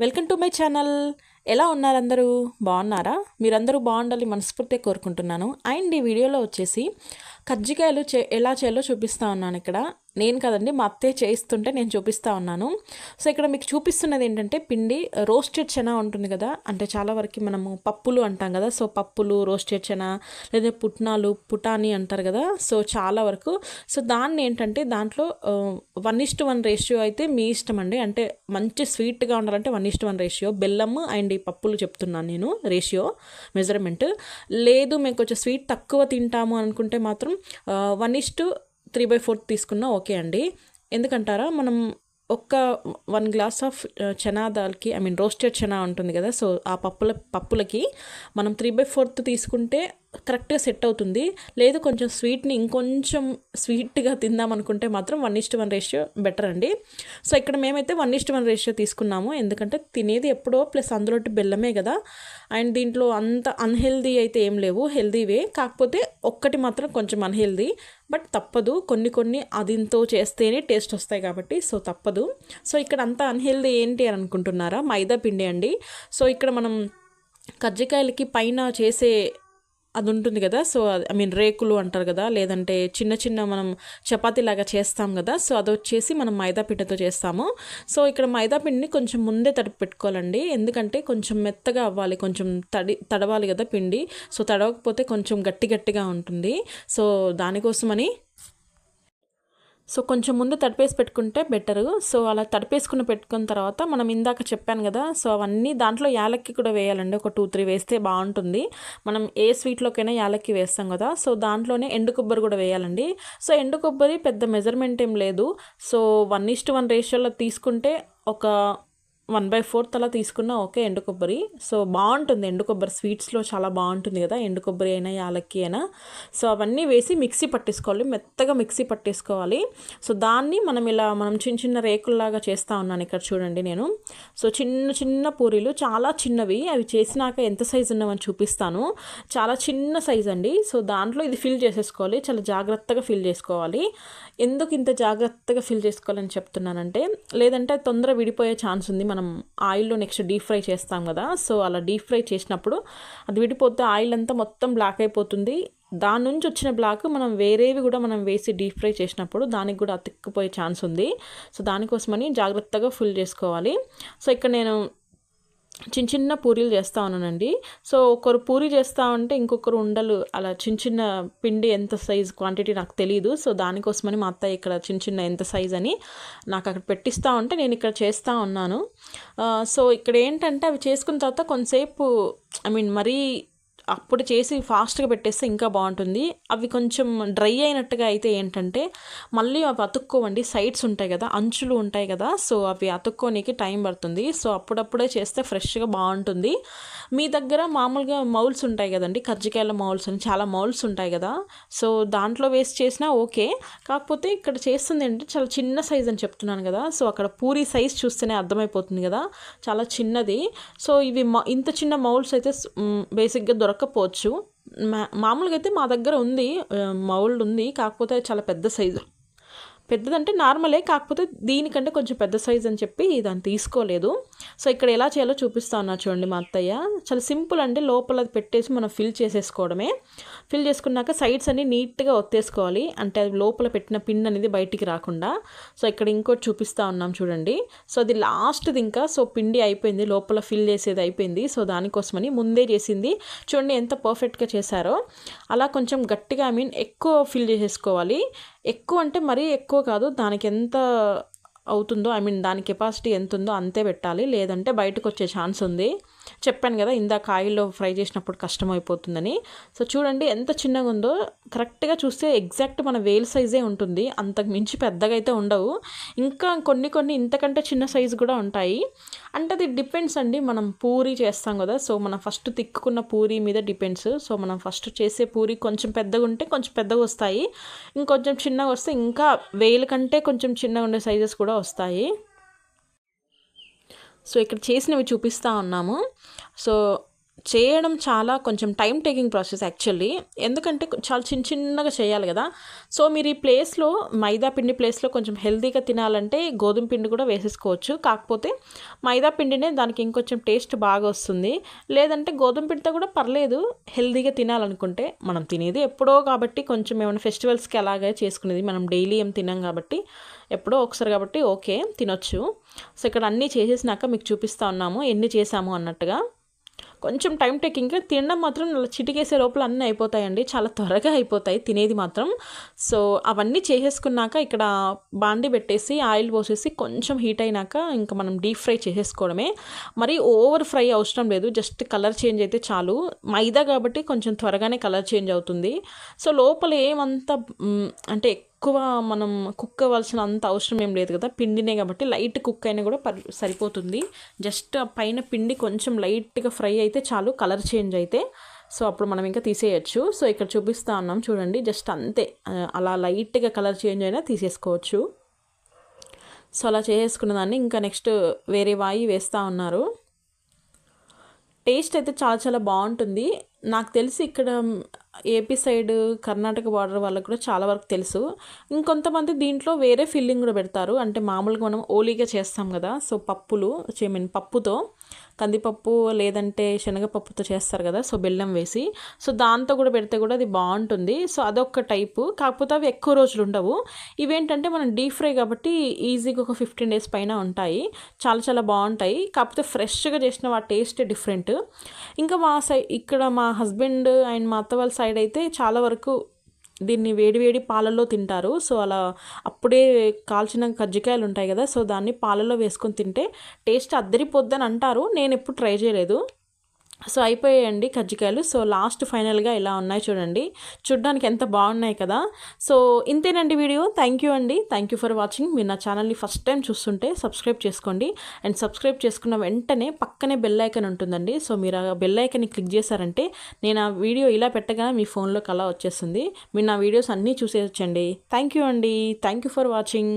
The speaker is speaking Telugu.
Welcome to my channel. ఎలా ఉన్నారు అందరూ బాగున్నారా? మీరందరూ బాగుండాలి మనస్ఫూర్తిగా కోరుకుంటున్నాను. అండ్ ఈ వీడియోలో వచ్చేసి కజ్జికాయలు చే ఎలా చేయాలో చూపిస్తా ఉన్నాను ఇక్కడ. నేను కదండి మా అత్తయ్య చేయిస్తుంటే నేను చూపిస్తా ఉన్నాను. సో ఇక్కడ మీకు చూపిస్తున్నది ఏంటంటే పిండి రోస్టెడ్ చెనా ఉంటుంది కదా అంటే చాలా వరకు మనము పప్పులు అంటాం కదా సో పప్పులు రోస్టెడ్ చెనా లేదా పుట్నాలు పుటాని అంటారు కదా సో చాలా వరకు. సో దాన్ని ఏంటంటే దాంట్లో వన్ ఇస్ట్ వన్ రేషియో అయితే మీ ఇష్టం అండి. అంటే మంచి స్వీట్గా ఉండాలంటే one is to one ratio. బెల్లం అండ్ ఈ పప్పులు చెప్తున్నాను నేను రేషియో మెజర్మెంట్. లేదు మేము కొంచెం స్వీట్ తక్కువ తింటాము అనుకుంటే మాత్రం one is to three by fourth తీసుకున్నా ఓకే అండి. ఎందుకంటారా మనం ఒక్క వన్ గ్లాస్ ఆఫ్ చనా దాల్కి ఐ మీన్ రోస్టెడ్ చనా ఉంటుంది కదా సో ఆ పప్పుల పప్పులకి మనం త్రీ బై ఫోర్త్ తీసుకుంటే కరెక్ట్గా సెట్ అవుతుంది. లేదు కొంచెం స్వీట్ని ఇంకొంచెం స్వీట్గా తిందాం అనుకుంటే మాత్రం one is to one ratio better అండి. సో ఇక్కడ మేమైతే వన్ ఇస్ట్ వన్ రేషియో తీసుకున్నాము. ఎందుకంటే తినేది ఎప్పుడో ప్లస్ అందులో బెల్లమే కదా. అండ్ దీంట్లో అంత అన్హెల్దీ అయితే ఏం లేవు. హెల్దీవే కాకపోతే ఒక్కటి మాత్రం కొంచెం అన్హెల్దీ. బట్ తప్పదు. కొన్ని కొన్ని అదింతో చేస్తేనే టేస్ట్ వస్తాయి కాబట్టి సో తప్పదు. సో ఇక్కడ అంత అన్హెల్దీ ఏంటి అని అనుకుంటున్నారా? మైదా పిండి అండి. సో ఇక్కడ మనం కజ్జికాయలకి పైన చేసే అది ఉంటుంది కదా. సో ఐ మీన్ రేకులు అంటారు కదా. లేదంటే చిన్న చిన్న మనం చపాతీ లాగా చేస్తాం కదా. సో అది వచ్చేసి మనం మైదా పిండితో చేస్తాము. సో ఇక్కడ మైదా పిండిని కొంచెం ముందే తడిపి పెట్టుకోవాలండి. ఎందుకంటే కొంచెం మెత్తగా అవ్వాలి. కొంచెం తడి తడవాలి కదా పిండి. సో తడవకపోతే కొంచెం గట్టి గట్టిగా ఉంటుంది. సో దానికోసమని సో కొంచెం ముందు తడిపేసి పెట్టుకుంటే బెటరు. సో అలా తడిపేసుకుని పెట్టుకున్న తర్వాత మనం ఇందాక చెప్పాను కదా సో అవన్నీ దాంట్లో యాలక్కి కూడా వేయాలండి. ఒక టూ త్రీ వేస్తే బాగుంటుంది. మనం ఏ స్వీట్లోకైనా యాలక్కి వేస్తాం కదా సో దాంట్లోనే ఎండు కొబ్బరి కూడా వేయాలండి. సో ఎండు కొబ్బరి పెద్ద మెజర్మెంట్ ఏం లేదు. సో వన్ ఇస్ట్ వన్ రేషియోలో తీసుకుంటే ఒక వన్ బై ఫోర్త్ అలా తీసుకున్నా ఓకే ఎండు కొబ్బరి. సో బాగుంటుంది. ఎండు కొబ్బరి స్వీట్స్లో చాలా బాగుంటుంది కదా ఎండు కొబ్బరి అయినా యాలక్కి అయినా. సో అవన్నీ వేసి మిక్సీ పట్టేసుకోవాలి. మెత్తగా మిక్సీ పట్టేసుకోవాలి. సో దాన్ని మనం ఇలా మనం చిన్న చిన్న రేకుల్లాగా చేస్తూ ఉన్నాను ఇక్కడ చూడండి నేను. సో చిన్న చిన్న పూరీలు చాలా చిన్నవి. అవి చేసినాక ఎంత సైజు ఉన్నామని చూపిస్తాను. చాలా చిన్న సైజ్ అండి. సో దాంట్లో ఇది ఫిల్ చేసేసుకోవాలి. చాలా జాగ్రత్తగా ఫిల్ చేసుకోవాలి. ఎందుకు ఇంత జాగ్రత్తగా ఫిల్ చేసుకోవాలని చెప్తున్నానంటే లేదంటే తొందర విడిపోయే ఛాన్స్ ఉంది. మనం ఆయిల్లో నెక్స్ట్ డీప్ ఫ్రై చేస్తాం కదా సో అలా డీప్ ఫ్రై చేసినప్పుడు అది విడిపోతే ఆయిల్ అంతా మొత్తం బ్లాక్ అయిపోతుంది. దాని నుంచి వచ్చిన బ్లాక్ మనం వేరేవి కూడా మనం వేసి డీప్ ఫ్రై చేసినప్పుడు దానికి కూడా అతిక్కుపోయే ఛాన్స్ ఉంది. సో దానికోసమని జాగ్రత్తగా ఫుల్ చేసుకోవాలి. సో ఇక్కడ నేను చిన్న చిన్న పూరీలు చేస్తూ ఉన్నానండి. సో ఒకరు పూరి చేస్తూ ఉంటే ఇంకొకరు ఉండలు అలా చిన్న చిన్న పిండి ఎంత సైజ్ క్వాంటిటీ నాకు తెలియదు సో దానికోసమని మా అత్తయ్య ఇక్కడ చిన్న చిన్న ఎంత సైజ్ అని నాకు అక్కడ పెట్టిస్తూ ఉంటే నేను ఇక్కడ చేస్తూ ఉన్నాను. సో ఇక్కడ ఏంటంటే అవి చేసుకున్న తర్వాత కొంతసేపు ఐ మీన్ మరీ అప్పుడు చేసి ఫాస్ట్గా పెట్టేస్తే ఇంకా బాగుంటుంది. అవి కొంచెం డ్రై అయినట్టుగా అయితే ఏంటంటే మళ్ళీ అవి అతుక్కోవండి. సైడ్స్ ఉంటాయి కదా అంచులు ఉంటాయి కదా సో అవి అతుక్కోనికి టైం పడుతుంది. సో అప్పుడప్పుడే చేస్తే ఫ్రెష్గా బాగుంటుంది. మీ దగ్గర మామూలుగా మౌల్స్ ఉంటాయి కదండి కజ్జికాయల మౌల్స్ అని చాలా మౌల్స్ ఉంటాయి కదా సో దాంట్లో వేస్ట్ చేసినా ఓకే. కాకపోతే ఇక్కడ చేస్తుంది ఏంటంటే చాలా చిన్న సైజ్ అని చెప్తున్నాను కదా సో అక్కడ పూరి సైజ్ చూస్తేనే అర్థమైపోతుంది కదా చాలా చిన్నది. సో ఇవి ఇంత చిన్న మౌల్స్ అయితే బేసిక్గా దొరక దొరకకపోవచ్చు మా మామూలుగా అయితే మా దగ్గర ఉంది మౌల్డ్ ఉంది కాకపోతే చాలా పెద్ద సైజు. పెద్దదంటే నార్మలే కాకపోతే దీనికంటే కొంచెం పెద్ద సైజ్ అని చెప్పి దాన్ని తీసుకోలేదు. సో ఇక్కడ ఎలా చేయాలో చూపిస్తా ఉన్నా చూడండి మా అత్తయ్య. చాలా సింపుల్ అంటే లోపల పెట్టేసి మనం ఫిల్ చేసేసుకోవడమే. ఫిల్ చేసుకున్నాక సైడ్స్ అన్ని నీట్గా ఒత్తేసుకోవాలి. అంటే అది లోపల పెట్టిన పిన్ అనేది బయటికి రాకుండా. సో ఇక్కడ ఇంకోటి చూపిస్తా ఉన్నాం చూడండి. సో అది లాస్ట్ది ఇంకా. సో పిండి అయిపోయింది లోపల ఫిల్ చేసేది అయిపోయింది. సో దానికోసమని ముందే చేసింది. చూడండి ఎంత పర్ఫెక్ట్గా చేశారో. అలా కొంచెం గట్టిగా ఐ మీన్ ఎక్కువ ఫిల్ చేసేసుకోవాలి. ఎక్కువ అంటే మరీ ఎక్కువ కాదు. దానికి ఎంత అవుతుందో ఐ మీన్ దాని కెపాసిటీ ఎంత ఉందో అంతే పెట్టాలి. లేదంటే బయటకు వచ్చే ఛాన్స్ ఉంది. చెప్పాను కదా ఇందాక ఆయిల్లో ఫ్రై చేసినప్పుడు కష్టమైపోతుందని. సో చూడండి ఎంత చిన్నగా ఉందో కరెక్ట్గా చూస్తే ఎగ్జాక్ట్ మన వేల్ సైజే ఉంటుంది. అంతకు మించి పెద్దగా అయితే ఉండవు. ఇంకా కొన్ని కొన్ని ఇంతకంటే చిన్న సైజు కూడా ఉంటాయి. అంటే అది డిపెండ్స్ అండి. మనం పూరి చేస్తాం కదా సో మనం ఫస్ట్ తిక్కుకున్న పూరి మీద డిపెండ్స్. సో మనం ఫస్ట్ చేసే పూరి కొంచెం పెద్దగా ఉంటే కొంచెం పెద్దగా వస్తాయి. ఇంకొంచెం చిన్నగా వస్తే ఇంకా వేలు కంటే కొంచెం చిన్నగా ఉండే సైజెస్ కూడా వస్తాయి. సో ఇక్కడ చేసినవి చూపిస్తూ ఉన్నాము. సో చేయడం చాలా కొంచెం టైం టేకింగ్ ప్రాసెస్ యాక్చువల్లీ ఎందుకంటే చాలా చిన్న చిన్నగా చేయాలి కదా. సో మీరు ఈ ప్లేస్లో మైదా పిండి ప్లేస్లో కొంచెం హెల్తీగా తినాలంటే గోధుమ పిండి కూడా వేసేసుకోవచ్చు. కాకపోతే మైదా పిండినే దానికి ఇంకొంచెం టేస్ట్ బాగా వస్తుంది. లేదంటే గోధుమ పిండితో కూడా పర్లేదు హెల్తీగా తినాలనుకుంటే మనం తినేది ఎప్పుడో కాబట్టి కొంచెం ఏమైనా ఫెస్టివల్స్కి అలాగే చేసుకునేది. మనం డైలీ ఏం తినాం కాబట్టి ఎప్పుడో ఒకసారి కాబట్టి ఓకే తినొచ్చు. సో ఇక్కడ అన్నీ చేసేసినాక మీకు చూపిస్తా ఉన్నాము. ఎన్ని చేసాము అన్నట్టుగా. కొంచెం టైం టేకింగ్ తినడం మాత్రం చిటికేసే లోపల అన్నీ అయిపోతాయండి. చాలా త్వరగా అయిపోతాయి తినేది మాత్రం. సో అవన్నీ చేసేసుకున్నాక ఇక్కడ బాండి పెట్టేసి ఆయిల్ పోసేసి కొంచెం హీట్ అయినాక ఇంకా మనం డీప్ ఫ్రై చేసేసుకోవడమే. మరి ఓవర్ ఫ్రై అవసరం లేదు. జస్ట్ కలర్ చేంజ్ అయితే చాలు. మైదా కాబట్టి కొంచెం త్వరగానే కలర్ చేంజ్ అవుతుంది. సో లోపల ఏమంతా అంటే ఎక్కువ మనం కుక్ అవ్వాల్సిన అంత అవసరం ఏం లేదు కదా. పిండినే కాబట్టి లైట్ కుక్ అయినా కూడా సరిపోతుంది. జస్ట్ ఆ పైన పిండి కొంచెం లైట్గా ఫ్రై అయితే చాలు కలర్ చేంజ్ అయితే. సో అప్పుడు మనం ఇంకా తీసేయచ్చు. సో ఇక్కడ చూపిస్తా ఉన్నాం చూడండి. జస్ట్ అంతే. అలా లైట్గా కలర్ చేంజ్ అయినా తీసేసుకోవచ్చు. సో అలా చేసేసుకున్న దాన్ని ఇంకా నెక్స్ట్ వేరే వాయి వేస్తూ ఉన్నారు. టేస్ట్ అయితే చాలా చాలా బాగుంటుంది. నాకు తెలిసి ఇక్కడ ఏపీ సైడ్ కర్ణాటక బార్డర్ వాళ్ళకి కూడా చాలా వరకు తెలుసు. ఇంకొంతమంది దీంట్లో వేరే ఫిల్లింగ్ కూడా పెడతారు. అంటే మామూలుగా మనం ఓలీగా చేస్తాం కదా. సో పప్పులు ఐ మీన్ పప్పుతో. కందిపప్పు లేదంటే శనగపప్పుతో చేస్తారు కదా సో బెల్లం వేసి. సో దాంతో కూడా పెడితే కూడా అది బాగుంటుంది. సో అదొక టైపు. కాకపోతే అవి ఎక్కువ రోజులు ఉండవు. ఇవేంటంటే మనం డీప్ ఫ్రై కాబట్టి ఈజీగా ఒక ఫిఫ్టీన్ డేస్ పైన ఉంటాయి. చాలా చాలా బాగుంటాయి. కాకపోతే ఫ్రెష్గా చేసిన ఆ టేస్ట్ డిఫరెంట్. ఇంకా మా సై ఇక్కడ మా హస్బెండ్ అండ్ మా అత్త వాళ్ళ సైడ్ అయితే చాలా వరకు దీన్ని వేడివేడి పాలల్లో తింటారు. సో అలా అప్పుడే కాల్చిన కజ్జికాయలు ఉంటాయి కదా సో దాన్ని పాలలో వేసుకొని తింటే టేస్ట్ అద్దరిపోద్దని అంటారు. నేను ఎప్పుడు ట్రై చేయలేదు. సో అయిపోయాయండి కజ్జికాయలు. సో లాస్ట్ ఫైనల్గా ఇలా ఉన్నాయి చూడండి. చూడ్డానికి ఎంత బాగున్నాయి కదా. సో ఇంతేనండి వీడియో. థ్యాంక్ యూ అండి. థ్యాంక్ యూ ఫర్ వాచింగ్ మీరు నా ఛానల్ని ఫస్ట్ టైం చూస్తుంటే సబ్స్క్రైబ్ చేసుకోండి. అండ్ సబ్స్క్రైబ్ చేసుకున్న వెంటనే పక్కనే బెల్ ఐకన్ ఉంటుందండి. సో మీరు ఆ బెల్ ఐకన్ని క్లిక్ చేశారంటే నేను ఆ వీడియో ఇలా పెట్టగానే మీ ఫోన్లోకి అలా వచ్చేస్తుంది. మీరు నా వీడియోస్ అన్నీ చూసేయచ్చండి. థ్యాంక్ యూ అండి. Thank you for watching